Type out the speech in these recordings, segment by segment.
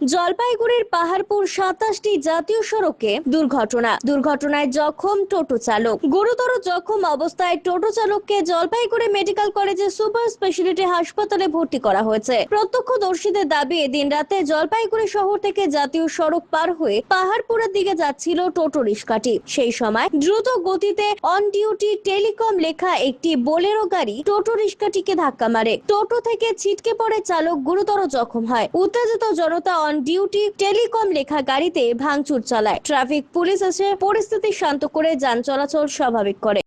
জলপাইগুড়ির পাহাড়পুর সাতাশটি জাতীয় সড়কে দুর্ঘটনা। দুর্ঘটনায় জখম টোটো চালক। গুরুতর জখম অবস্থায় টোটো চালককে জলপাইগুড়ি মেডিকেল কলেজে সুপার স্পেশালিটি হাসপাতালে ভর্তি করা হয়েছে। প্রত্যক্ষদর্শীদের দাবি, এদিন রাতে জলপাইগুড়ি শহর থেকে জাতীয় সড়ক পার হয়ে পাহাড়পুরের দিকে যাচ্ছিল টোটো রিক্সাটি। সেই সময় দ্রুত গতিতে অন ডিউটি টেলিকম লেখা একটি বোলেরো গাড়ি টোটো রিক্সাটিকে ধাক্কা মারে। টোটো থেকে ছিটকে পড়ে চালক গুরুতর জখম হয়। উত্তেজিত জনতা ডিউটি টেলিকম লেখা গাড়িতে ভাঙচুর চালায়। ট্রাফিক পুলিশ এসে পরিস্থিতি শান্ত করে যান চলাচল স্বাভাবিক করে।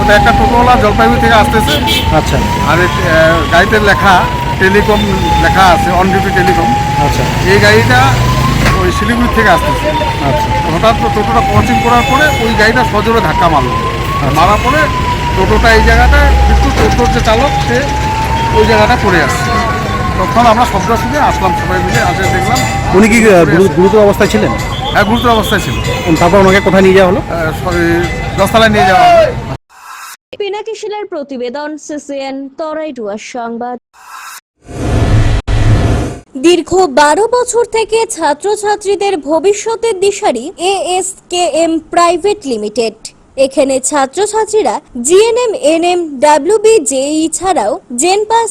ওটা একটা টোটোওয়ালা জলপাইগুড়ি থেকে আসতেছে। আচ্ছা। আর গাড়িতে লেখা টেলিকম লেখা আছে অন ডিউটি টেলিকম আচ্ছা। এই গাড়িটা ওই শিলিগুড়ি থেকে আসতেছে। আচ্ছা। হঠাৎ টোটোটা ক্রসিং করার পরে ওই গাড়িটা সজোরে ধাক্কা মারলো। আর মারার পরে টোটোটা এই জায়গাটায় কিন্তু টোটোর যে চালক সে ওই জায়গাটা পড়ে আসছে তখন আমরা শব্দ শুনে আসলাম সবাই মিলে আসে দেখলাম। উনি কি গুরুতর অবস্থায় ছিলেন? হ্যাঁ গুরুতর অবস্থায় ছিল তারপর ওনাকে কোথায় নিয়ে যাওয়া হলো? দশতলায় নিয়ে যাওয়া পিনাকি শিলের প্রতিবেদন সিসিএন তরাইডুয়া সংবাদ। দীর্ঘ বারো বছর থেকে ছাত্রছাত্রীদের ভবিষ্যতের দিশারি এএসকেএম প্রাইভেট লিমিটেড। এখানে ছাত্রছাত্রীরা জিএনএম এনএম ডাব্লিউবি জেই ছাড়াও জেনপাস